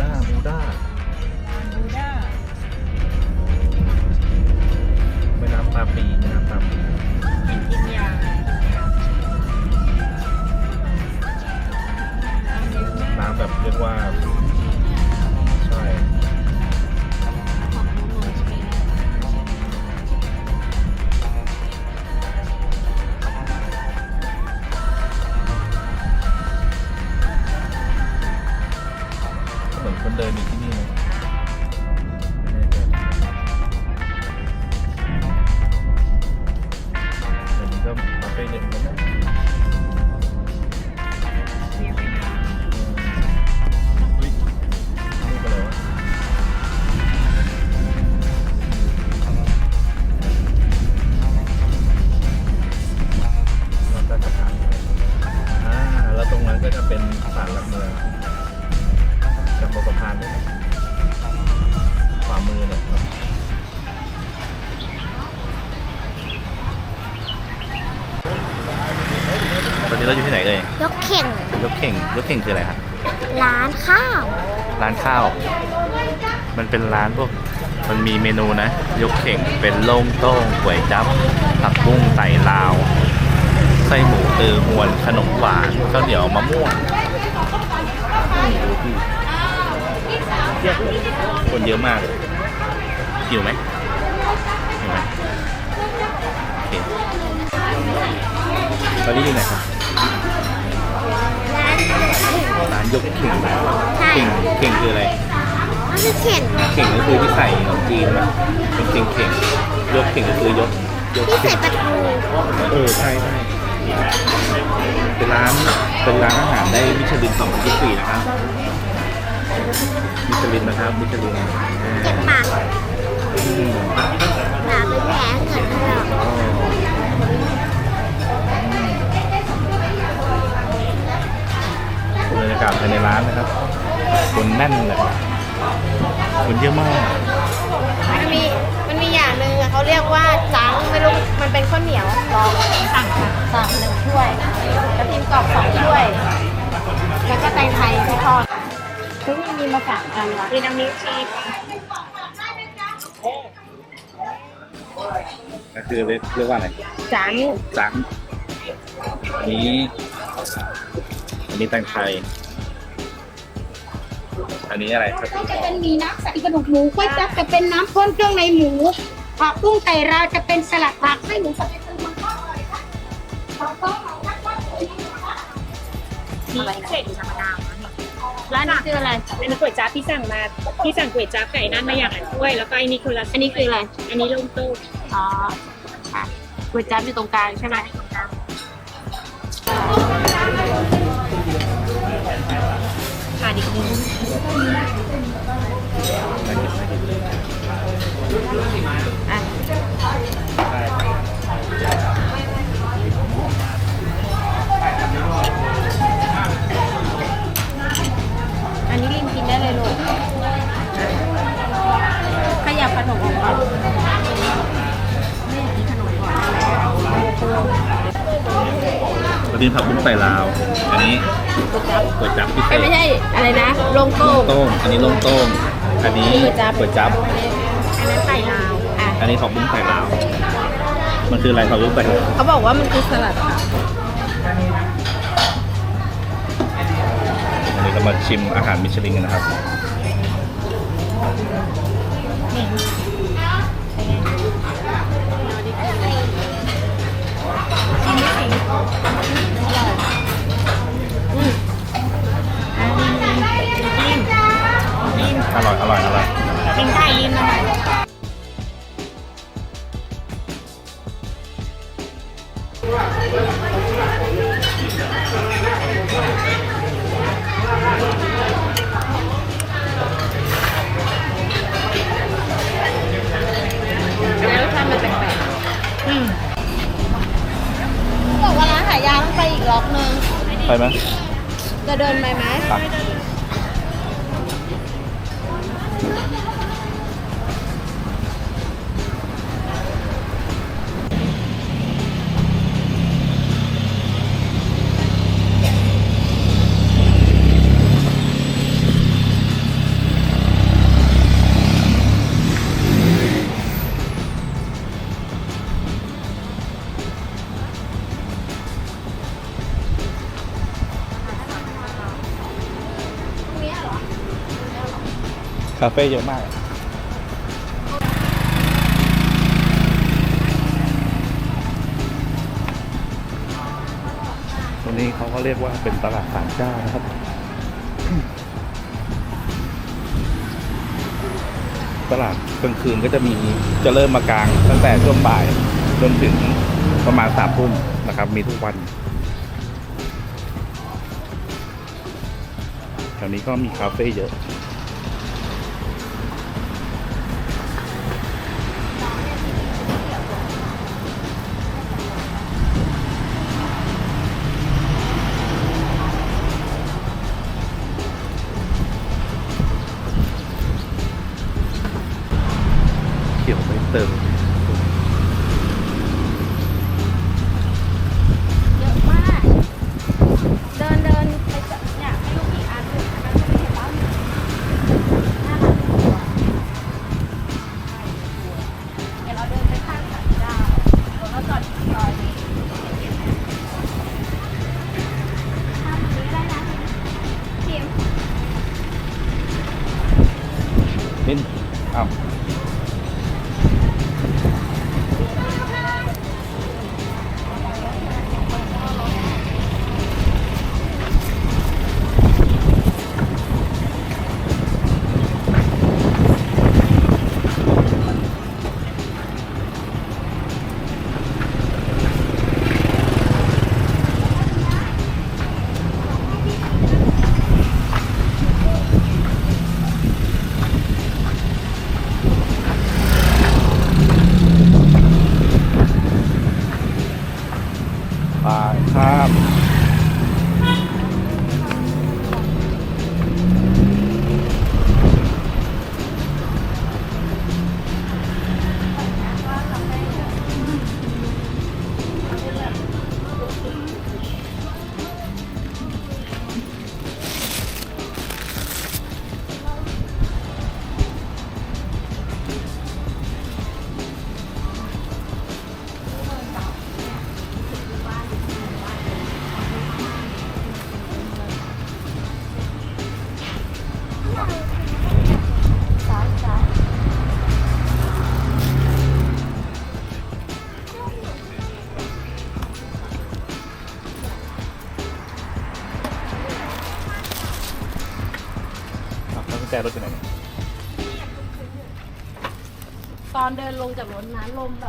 ด้ามูด้าดูด้าแม่น้ำตาปีแม่น้ำตาปี เหมือนคนเดินอยู่ที่นี่นะ เข่งยกเข่งคืออะไรครับร้านข้าว ร้านข้าว มันเป็นร้านพวกมันมีเมนูนะ ยกเข่งเป็นโล่งโต้งก๋วยจั๊บผักบุ้งไต่ลาว ไส้หมูตือหวนขนมหวานข้าวเหนียวมะม่วงเยอะคนเยอะมากหิวไหมหิวไหมโอเคตอนนี้อยู่ไหนครับ ร้านร้านยกเข่งใช่ เข่งเข่งคืออะไร มันคือเข่งเข่งก็คือที่ใส่ขนมจีนนะเป็นเข่งเข่งยกเข่งก็คือยกยกที่ใส่เข่งปลาทูเออใช่ใช่เป็นร้านเป็นร้านอาหารได้มิชลิน2024นะครับมิชลินนะครับมิชลินเจ็บปากอืมหนาเป็นแผลเกิดถลอกากาศภายในร้านนะครับ คนแน่นเลยคนเยอะมากมันมีมันมีอย่างหนึ่งอะเขาเรียกว่าจังไม่รู้มันเป็นข้าวเหนียวลองสั่งค่ะสั่งหนึ่งถ้วยกระเทียมกรอบสองถ้วย แล้วก็แตงไทยที่ทอดเพิ่งมีมาฝากกันวะมีน้ำนิ้วชีสก็คือเรียกเรียกว่าอะไรจังจังอันนี้อันนี้แตงไทย อันนี้อะไรครับจะเป็นหมีน้ำใส่กระดูกหมูก๋วยจั๊บจะเป็นน้ำข้นเครื่องในหมูผักบุ้งไก่ราวจะเป็นสลัดผักให้หมูสับเป็นตัวมันก็อร่อยค่ะขอบคุณค่ะมีเศษธรรมดาร้านนี้คืออะไร อันนี้ก๋วยจั๊บที่สั่งมาที่สั่งก๋วยจั๊บไก่นั่นมาอย่างละถ้วยแล้วก็อันนี้คือละอันนี้คืออะไร อันนี้ลงโต๊ะอ๋อค่ะก๋วยจั๊บอยู่ตรงกลางใช่ไหมขาด อีกนิดนึงอันนี้ลินกินได้เลยลูกขยับขนมออกก่อนนี่กินขนมก่อนได้แล้วอันนี้ผักบุ้งไต่ลาว อันนี้ ก๋วยจั๊บพิเศเอ้ยษไม่ใช่อะไรนะลงโต้งโต้งอันนี้โล่งโต้งอันนี้ก๋วยจั๊บก๋วยจั๊บอันนั้นไก่ลาวอะอันนี้ผักบุ้งไต่ลาวมันคืออะไรผักบุ้งไต่ลาวเขาบอกว่ามันคือสลัดอันนี้เรามาชิมอาหารมิชลินกันนะครับ อร่อย อร่อย อร่อย กินไก่ลินมาหน่อยแล้วทำมันแปลกอืมๆบอกว่าร้านขายยาต้องไปอีกล็อกนึงไปไหมจะเดินไปไหมตัก คาเฟ่เยอะมาก ตรงนี้เขาก็เรียกว่าเป็นตลาดสามเจ้านะครับตลาดกลางคืนก็จะมีจะเริ่มมากลางตั้งแต่ช่วงบ่ายจนถึงประมาณสามทุ่มนะครับ มีทุกวันแถวนี้ก็มีคาเฟ่เยอะ เขียวไม่เติม แจรถอยู่ไหนเนี่ย ตอนเดินลงจากรถนั้นลมแบบ